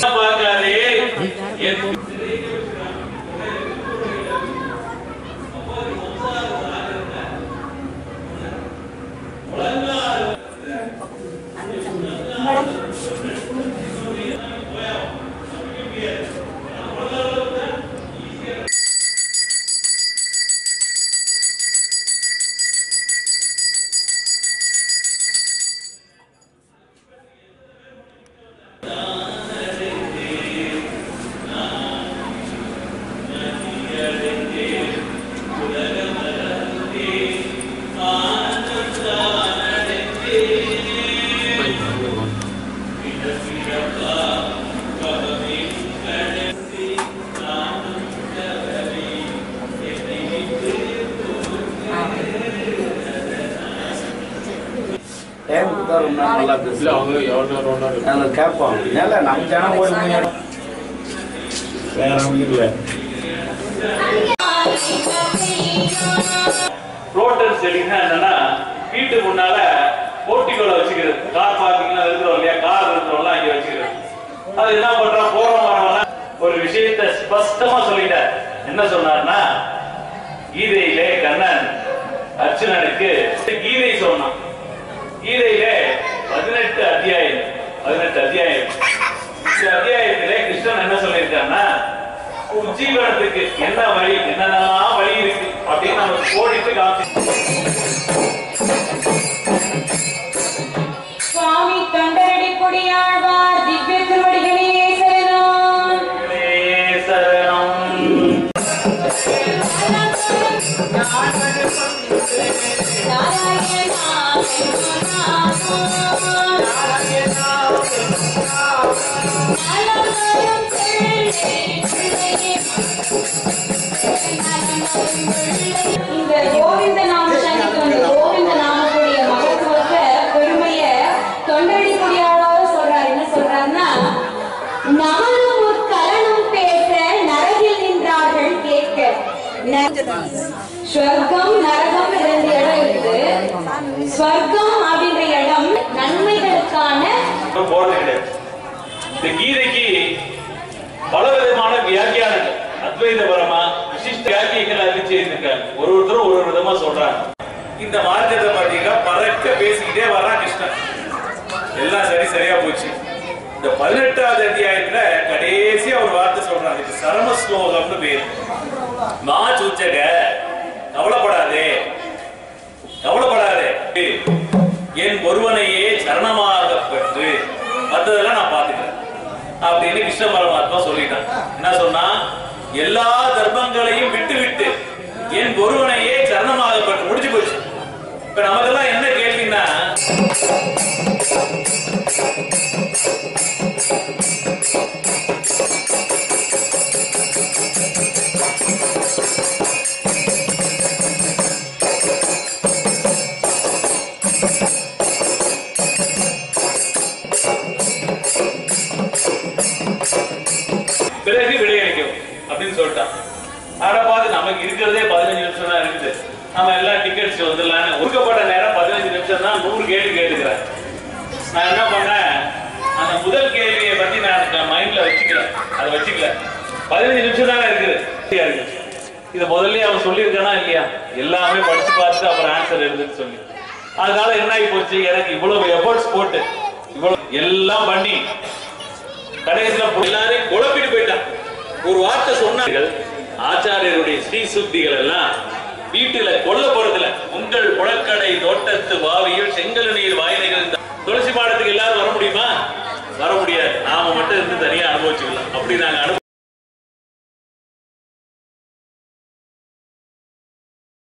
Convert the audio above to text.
பார்க்காதே என் டைம் கொடுத்தா ரொம்ப நல்லா இல்ல அவங்க எவ்வளவு கேட்போம் நம்ம ஜனம் ஓடி வேற இல்லை ரோட்டல் செடிங்கன்னா என்னன்னா வீட்டு முன்னால போர்ட்டிகோல வச்சுக்கிறது. கார் பார்க்கிங்லாம் இருக்கிறோம் இல்லையா? கார் இருக்கிறோம்லாம் இங்க வச்சுக்கிறது. அது என்ன பண்றோம் போறோம் வரவங்க ஒரு விஷயத்தை ஸ்பஷ்டமா சொல்லிட்டார். என்ன சொன்னார்னா கீதையிலே கண்ணன் அர்ஜுனனுக்கு கீதை சொன்னான். கீதையிலே பதினெட்டு அத்தியாயம் பதினெட்டு அத்தியாயம். இந்த அத்தியாயத்திலே கிருஷ்ணன் என்ன சொல்லியிருக்காருன்னா உஜ்ஜீவனத்துக்கு என்ன வழி என்னென்னலாம் வழி இருக்கு அப்படின்னு நம்ம கோடிட்டு காமிச்சு சுவாமி தொண்டரடி கொடியாழ்வார் திவ்ய திருவடிகளே சரணம். இந்த கோவிந்த நானும் ஒரு கலனம் பேச நரகில் நின்றார்கள் கேட்க. ஸ்வர்க்கம் நரகம் ரெண்டு இடம் இருக்குது ஸ்வர்க்கம் அப்படின்ற இடம் நன்மைகளுக்கான இந்த கீதைக்கு பல விதமான வியாக்கியானங்கள் அத்வைதபரமா விசிஷ்ட வியாக்கியங்கள் அறிவிச்சு இருக்காங்க ஒரு ஒருத்தரும் ஒரு விதமா சொல்றாங்க. இந்த மார்க்கத்தை பார்த்தீங்கன்னா பறக்க பேசிக்கிட்டே வர்றான் கிருஷ்ணன். எல்லாம் சரி சரியா போச்சு. இந்த பதினெட்டாவது அத்தியாயத்துல கடைசி ஒரு வார்த்தை சொல்றாங்க. இது சரம ஸ்லோகம்னு பேரு. மா சூச்சக கவலைப்படாதே. கவலைப்படாதே. என் ஒருவனையே சரணமாக பெற்று மற்றதெல்லாம் நான் பார்த்துக்கிறேன். அப்படின்னு கிருஷ்ண பரமாத்மா சொல்லிட்டான். என்ன சொன்னா எல்லா தர்மங்களையும் விட்டு விட்டு என் ஒருவன் அப்படின்னு சொல்லிட்டான். ஆனா பார்த்து நமக்கு இருக்கிறதே பதினஞ்சு நிமிஷம் தான் இருக்குது. நம்ம எல்லா டிக்கெட்ஸ் வந்துடலாம்னு ஒதுக்கப்பட்ட நேரம் பதினஞ்சு நிமிஷம் தான் நூறு கேள்வி கேட்டுக்கிறேன். நான் என்ன பண்ணேன்? அந்த முதல் கேள்வியை பத்தி நான் மைண்ட்ல வச்சுக்கல. அதை வச்சுக்கல. பதினஞ்சு நிமிஷம் தானே இருக்குது. இருக்கு. இதை முதல்லயே அவன் சொல்லியிருக்கானா இல்லையா? எல்லாமே படிச்சு பார்த்து அப்புறம் ஆன்சர் எழுதுன்னு சொல்லி. அதனால என்ன ஆகி போச்சு? எனக்கு இவ்வளவு எஃபர்ட்ஸ் போட்டு இவ்வளவு எல்லாம் பண்ணி கடைசியில் எல்லாரையும் குழப்பிட்டு போயிட்டான். ஒரு வார்த்தை சொன்னார்கள் ஆச்சாரியருடைய ஸ்ரீ சுத்திகள் எல்லாம் வீட்டுல கொல்ல போறதுல உங்கள் குளக்கடை தோட்டத்து வாவியில் செங்கல் நீர் வாயிலைகள் துளசி பாடத்துக்கு எல்லாரும் வர முடியுமா? வர முடியாது. நாம மட்டும் இருந்து தனியா அனுபவிச்சுக்கலாம். அப்படி நாங்க அனுபவம்